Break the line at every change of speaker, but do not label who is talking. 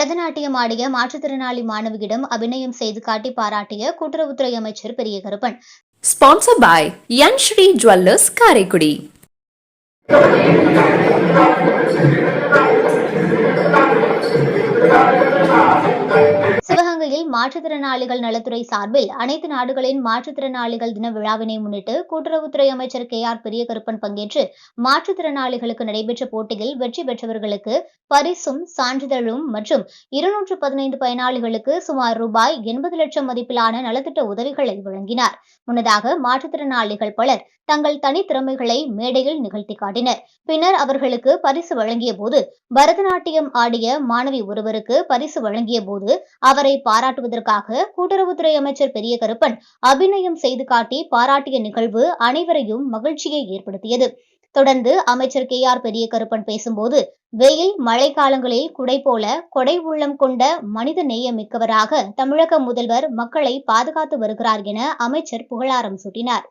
பரதநாட்டியம் ஆடிய மாற்றுத்திறனாளி மாணவியிடம் அபிநயம் செய்து காட்டி பாராட்டிய கூட்டுறவுத்துறை அமைச்சர் Periya Karuppan
Sponsored by Sri jewellers
Karaikudi மாற்றுத்திறனாளிகள் நலத்துறை சார்பில் அனைத்து நாடுகளின் மாற்றுத்திறனாளிகள் தின விழாவினை முன்னிட்டு கூட்டுறவுத்துறை அமைச்சர் கே ஆர் பெரியகருப்பன் பங்கேற்று மாற்றுத்திறனாளிகளுக்கு நடைபெற்ற போட்டியில் வெற்றி பெற்றவர்களுக்கு பரிசும் சான்றிதழும் மற்றும் இருநூற்று பதினைந்து பயனாளிகளுக்கு சுமார் ரூபாய் எண்பது லட்சம் மதிப்பிலான நலத்திட்ட உதவிகளை வழங்கினார். முன்னதாக மாற்றுத்திறனாளிகள் பலர் தங்கள் தனித்திறமைகளை மேடையில் நிகழ்த்தி காட்டினர். பின்னர் அவர்களுக்கு பரிசு வழங்கிய போது பரதநாட்டியம் ஆடிய மாணவி ஒருவருக்கு பரிசு வழங்கிய போது அவரை பாராட்டுவது வழங்குவதற்காக கூட்டுறவுத்துறை அமைச்சர் பெரிய கருப்பன் அபிநயம் செய்து காட்டி பாராட்டிய நிகழ்வு அனைவரையும் மகிழ்ச்சியை ஏற்படுத்தியது. தொடர்ந்து அமைச்சர் கே ஆர் பெரிய கருப்பன் பேசும்போது வெயில் மழை காலங்களில் குடை போல கொடை உள்ளம் கொண்ட மனித நேயம் மிக்கவராக தமிழக முதல்வர் மக்களை பாதுகாத்து வருகிறார் என அமைச்சர் புகழாரம் சூட்டினார்.